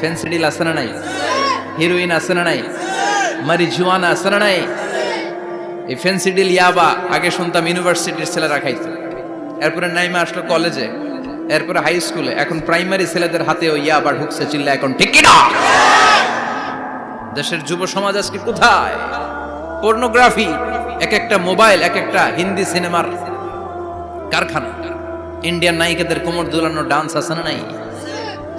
Phensedyl আছে না নাই হিরোইন আছে না নাই মারিজুয়ানা আছে নাই এই ফেন্সিডিল ইয়াবা আগে শুনতাম ইউনিভার্সিটির ছেলেরা খাইতো এরপরে নাইমা আসলো কলেজে এরপরে হাই স্কুলে এখন প্রাইমারি ছেলেদের হাতেও ইয়াবা ঢুকছে চিল্লা এখন ঠিক না দেশের যুব সমাজ আজকে কোথায়? পর্নোগ্রাফি এক একটা মোবাইল এক একটা হিন্দি সিনেমার কারখানা। ইন্ডিয়ান নায়িকাদের কোমর দুলানো ডান্স আছে না নাই?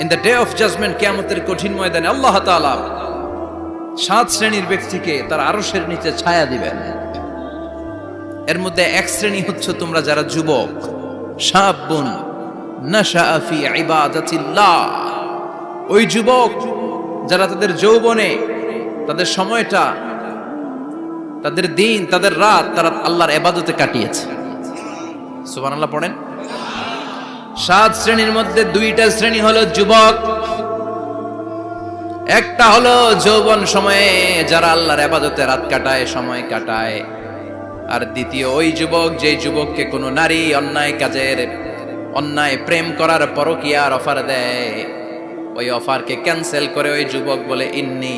in the day of judgement কেয়ামতের কঠিন ময়দানে আল্লাহ তাআলা সাত শ্রেণির ব্যক্তিকে তার আরশের নিচে ছায়া দিবেন। এর মধ্যে এক শ্রেণি হচ্ছে তোমরা যারা যুবক। ইবাদাতিল্লাহ। ওই যুবক যারা তাদের যৌবনে, তাদের সময়টা, তাদের দিন, তাদের রাত তারা আল্লাহর এবাদতে কাটিয়েছে। সুবহানাল্লাহ পড়েন। সাত শ্রেণির মধ্যে দুইটা শ্রেণি হলো যুবক, একটা হলো যৌবন সময়ে যারা আল্লাহর আবাদতে রাত কাটায়, সময় কাটায়। আর দ্বিতীয়, ওই যুবক যে যুবককে কোনো নারী অন্যায় কাজের, অন্যায় প্রেম করার পরকিয়ার অফার দেয়। ওই অফারকে ক্যান্সেল করে ওই যুবক বলে, ইন্নি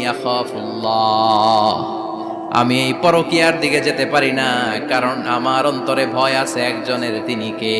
আমি এই পরকিয়ার দিকে যেতে পারি না, কারণ আমার অন্তরে ভয় আছে একজনের, তিনি কে?